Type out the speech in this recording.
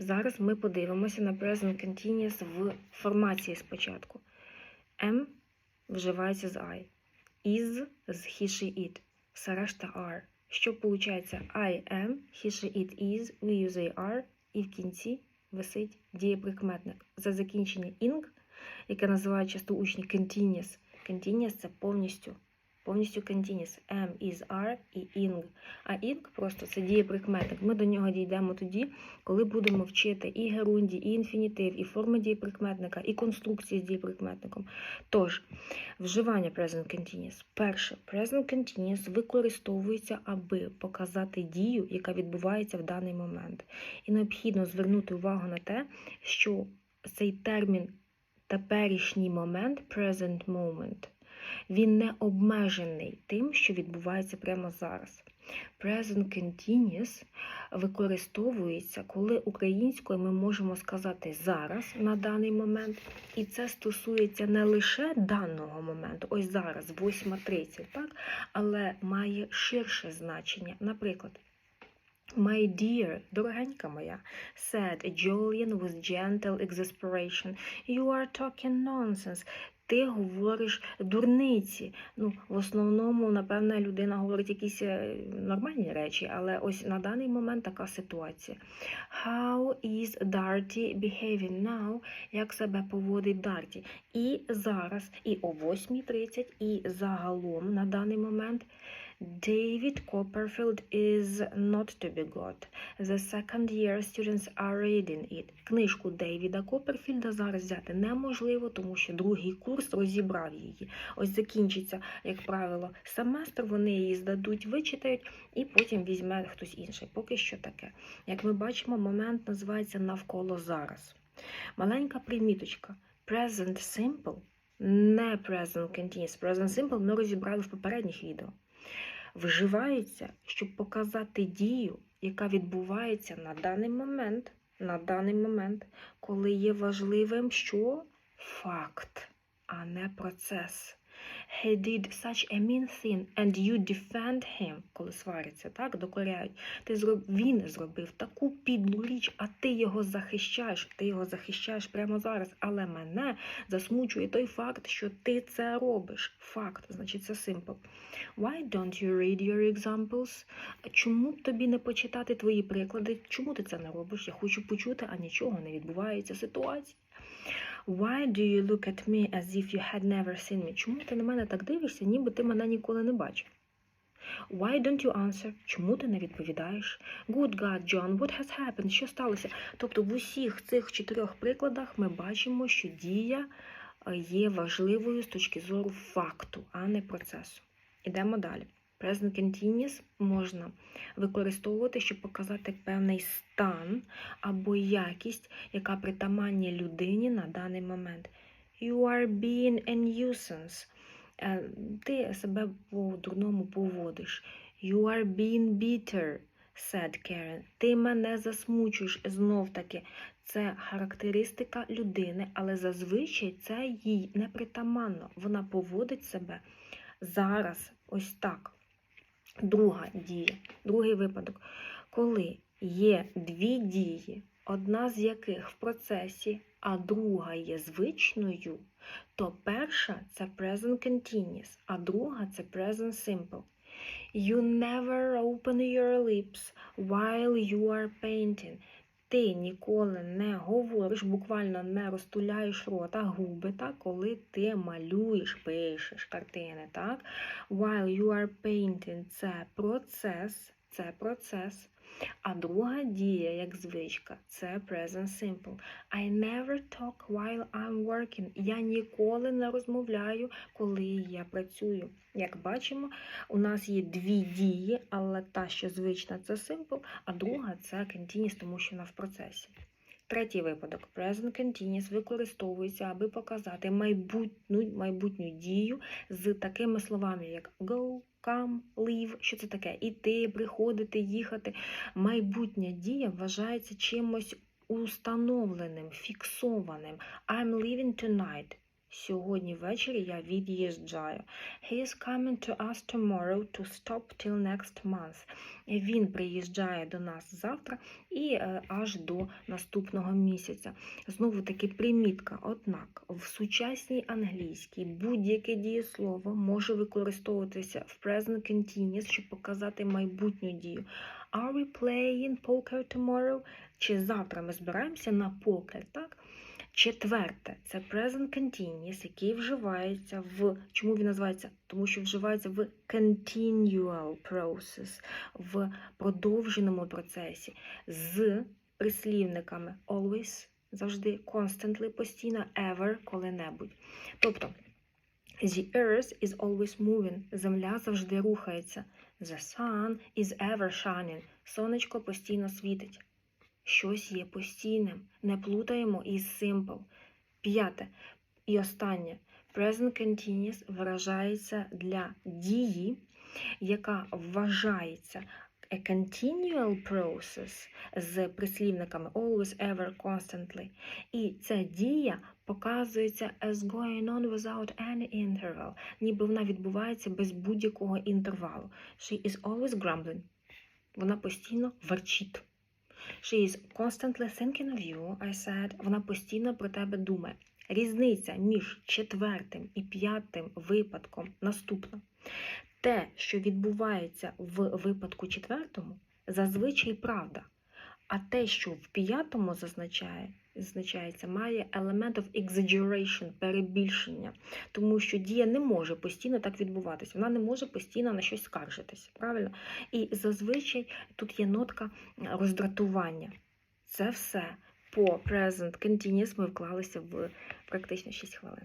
Зараз ми подивимося на present continuous в формації спочатку. Am вживається з I. Is з he, she, it. Все решта are. Що виходить? I am, he, she, it is, we, you, they are, і в кінці висить дієприкметник. За закінчення ing, яке називають часто учні continuous. Continuous – це повністю, повністю continuous. Am, is, are і ing. А ing просто це дієприкметник. Ми до нього дійдемо тоді, коли будемо вчити і герунді, і інфінітив, і форми дієприкметника, і конструкції з дієприкметником. Тож, вживання present continuous. Перше, present continuous використовується, аби показати дію, яка відбувається в даний момент. І необхідно звернути увагу на те, що цей термін теперішній момент, present moment, він не обмежений тим, що відбувається прямо зараз. Present continuous використовується, коли українською ми можемо сказати зараз на даний момент, і це стосується не лише даного моменту, ось зараз, 8.30, так, але має ширше значення. Наприклад, My dear, дорогенька моя, said Julian with gentle exasperation, you are talking nonsense. Ти говориш дурниці. Ну, в основному, напевне, людина говорить якісь е, нормальні речі, але ось на даний момент така ситуація. How is Darty behaving now? Як себе поводить Дарті? І зараз, і о 8.30, і загалом на даний момент. David Copperfield is not to be got. The second year students are reading it. Книжку Дейвіда Копперфільда зараз взяти неможливо, тому що другий курс розібрав її. Ось закінчиться, як правило, семестр, вони її здадуть, вичитають, і потім візьме хтось інший. Поки що таке. Як ми бачимо, момент називається навколо зараз. Маленька приміточка. Present simple, не present continuous. Present simple ми розібрали в попередніх відео вживається, щоб показати дію, яка відбувається на даний момент, на даний момент, коли є важливим що факт, а не процес. He did such a mean thing, and you defend him, коли сваряться, так, докоряють. Ти зроб... Він зробив таку підлу річ, а ти його захищаєш. Ти його захищаєш прямо зараз. Але мене засмучує той факт, що ти це робиш. Факт, значить, це simple. Why don't you read your examples? Чому б тобі не почитати твої приклади? Чому ти це не робиш? Я хочу почути, а нічого не відбувається ситуація. Why do you look at me as if you had never seen me? Чому ти на мене так дивишся, ніби ти мене ніколи не бачив? Why don't you answer? Чому ти не відповідаєш? Good God, John, what has happened? Що сталося? Тобто в усіх цих чотирьох прикладах ми бачимо, що дія е, є важливою з точки зору факту, а не процесу. Ідемо далі. Present continuous можна використовувати, щоб показати певний стан або якість, яка притаманні людині на даний момент. You are being a nuisance. Е, Ти себе по-дурному поводиш. You are being bitter, said Karen. Ти мене засмучуєш. Знов таки, це характеристика людини, але зазвичай це їй не притаманно. Вона поводить себе зараз ось так. Друга дія, другий випадок, коли є дві дії, одна з яких в процесі, а друга є звичною, то перша це present continuous, а друга це present simple. You never open your lips while you are painting. Ти ніколи не говориш, буквально не розтуляєш рота, губи, так, коли ти малюєш, пишеш картини. так? While you are painting – це процес, це процес. А друга дія, як звичка, це present simple. I never talk while I'm working. Я ніколи не розмовляю, коли я працюю. Як бачимо, у нас є дві дії, але та, що звична, це simple, а друга це continuous, тому що вона в процесі. Третій випадок. Present continuous використовується, аби показати майбутню, майбутню дію з такими словами, як go, come, leave. Що це таке? Іти, приходити, їхати. Майбутня дія вважається чимось установленим, фіксованим. I'm leaving tonight. Сьогодні ввечері я від'їжджаю. He is coming to us tomorrow to stop till next month. Він приїжджає до нас завтра і е, аж до наступного місяця. Знову таки примітка. Однак в сучасній англійській будь-яке дієслово може використовуватися в present continuous, щоб показати майбутню дію. Are we playing poker tomorrow? Чи завтра ми збираємося на покер, так? Четверте це present continuous, який вживається в. Чому він називається? Тому що вживається в continual process, в продовженому процесі з прислівниками always, завжди, constantly, постійно, ever, коли-небудь. Тобто, the earth is always moving, земля завжди рухається. The sun is ever shining, сонечко постійно світить. Щось є постійним. Не плутаємо із simple. П'яте. І останнє. Present continuous виражається для дії, яка вважається a continual process з прислівниками always, ever, constantly. І ця дія показується as going on without any interval, ніби вона відбувається без будь-якого інтервалу. She is always grumbling. Вона постійно верчить. She is constantly thinking of you, I said. Вона постійно про тебе думає. Різниця між четвертим і п'ятим випадком наступна. Те, що відбувається в випадку четвертому, зазвичай правда. А те, що в п'ятому зазначає, зазначається, має елемент of exaggeration, перебільшення. Тому що дія не може постійно так відбуватися. Вона не може постійно на щось скаржитися. Правильно? І зазвичай тут є нотка роздратування. Це все по present continuous ми вклалися в практично 6 хвилин.